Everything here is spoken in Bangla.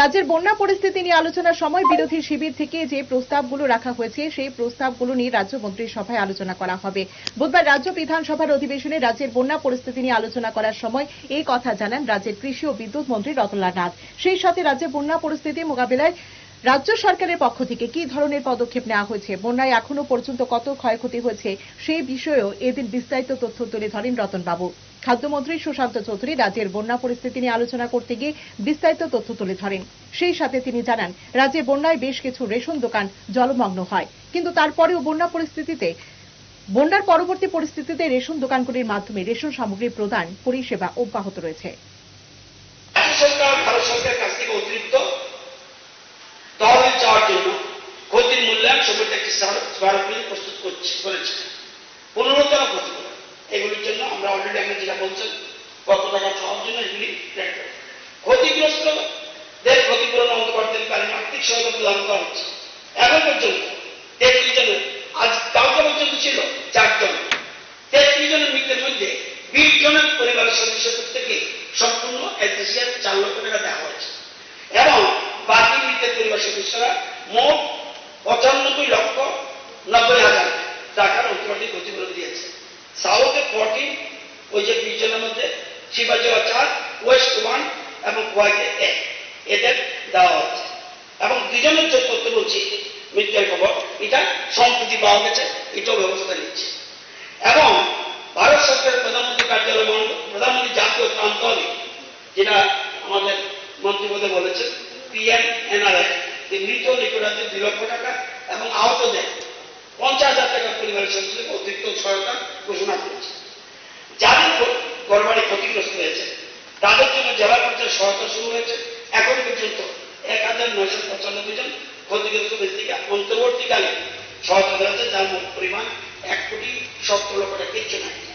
রাজ্যের বন্যা পরিস্থিতি নিয়ে আলোচনার সময় বিরোধী শিবির থেকে যে প্রস্তাবগুলো রাখা হয়েছে, সেই প্রস্তাবগুলো নিয়ে রাজ্য মন্ত্রিসভায় আলোচনা করা হবে। বুধবার রাজ্য বিধানসভার অধিবেশনে রাজ্যের বন্যা পরিস্থিতি নিয়ে আলোচনা করার সময় এই কথা জানান রাজ্যের কৃষি ও বিদ্যুৎ মন্ত্রী রতনলাল নাথ। সেই সাথে রাজ্যে বন্যা পরিস্থিতি মোকাবিলায় রাজ্য সরকারের পক্ষ থেকে কি ধরনের পদক্ষেপ নেওয়া হয়েছে? বন্যায় এখনও পর্যন্ত কত ক্ষয়ক্ষতি হয়েছে? সেই বিষয়েও এদিন বিস্তারিত তথ্য তুলে ধরেন রতনবাবু। খাদ্যমন্ত্রী সুশান্ত চৌধুরী রাজ্যের বন্যা পরিস্থিতি নিয়ে আলোচনা করতে গিয়ে বিস্তারিত তথ্য তুলে ধরেন। সেই সাথে তিনি জানান, রাজ্যে বন্যায় বেশ কিছু রেশন দোকান জলমগ্ন হয়। কিন্তু তারপরেও বন্যা পরিস্থিতিতে, বন্যার পরবর্তী পরিস্থিতিতে রেশন দোকানগুলির মাধ্যমে রেশন সামগ্রী প্রদান পরিষেবা অব্যাহত রয়েছে রাজ্য সরকার ভারত সরকারের কাছ থেকে অতিরিক্ত তহবিল চাওয়ার জন্য সমিতি একটি স্মারকলিপি প্রস্তুত করছে, করেছে। পুনরুত্তর ক্ষতিপূরণ এগুলির জন্য আমরা অলরেডি আপনি যেটা বলছেন কত টাকা চাওয়ার জন্য এগুলি রেট ক্ষতিগ্রস্তদের ক্ষতিপূরণ অন্তর্বর্তীকালীন আর্থিক সহায়তা প্রদান করা হচ্ছে। এখন পর্যন্ত তেত্রিশ জনের, আজ কালকে পর্যন্ত ছিল চারজন। তেত্রিশ জনের মৃত্যুর মধ্যে বিশ জনের পরিবারের সদস্য প্রত্যেকে সম্পূর্ণ এলপিসিআর চার লক্ষ টাকা দেওয়া হয়েছে। এবং বাকি মৃতের পরিবার সদস্যরা মোট পঁচানব্বই লক্ষ নব্বই হাজার টাকার অন্তর্বর্তী ক্ষতিপূরণ দিয়েছে। সাউথে ফোরটিন ওই যে বিশ জনের মধ্যে শিবাজোয়া চার ওয়েস্ট ওয়ান এবং কোয়াইতে এক এদের দেওয়া হচ্ছে এবং দুজনের যে তথ্য বলছি, মৃত্যুর খবর, এটা সম্প্রতি পাওয়া গেছে, এটাও ব্যবস্থা নিচ্ছে। এবং ভারত সরকারের প্রধানমন্ত্রী কার্যালয় প্রধানমন্ত্রী জাতীয় তহবিল যেটা আমাদের মন্ত্রী মধ্যে বলেছেন পিএম এনআরএস মৃত নিকটাতে দুই লক্ষ টাকা এবং আহতদের পঞ্চাশ হাজার টাকা পরিবারের সদস্যদের অতিরিক্ত সহায়তা ঘোষণা করেছে। যাদের গড়বাড়ি ক্ষতিগ্রস্ত হয়েছে, তাদের জন্য জেলা পর্যায়ে সহায়তা শুরু হয়েছে। এখন পর্যন্ত এক হাজার নয়শো পঁচানব্বই জন ক্ষতিগ্রস্ত ব্যক্তিকে অন্তর্বর্তীকালে সহায়তা দেওয়া হয়েছে, যার মোট পরিমাণ এক কোটি সত্তর লক্ষ টাকা, কিচ্ছু নাই।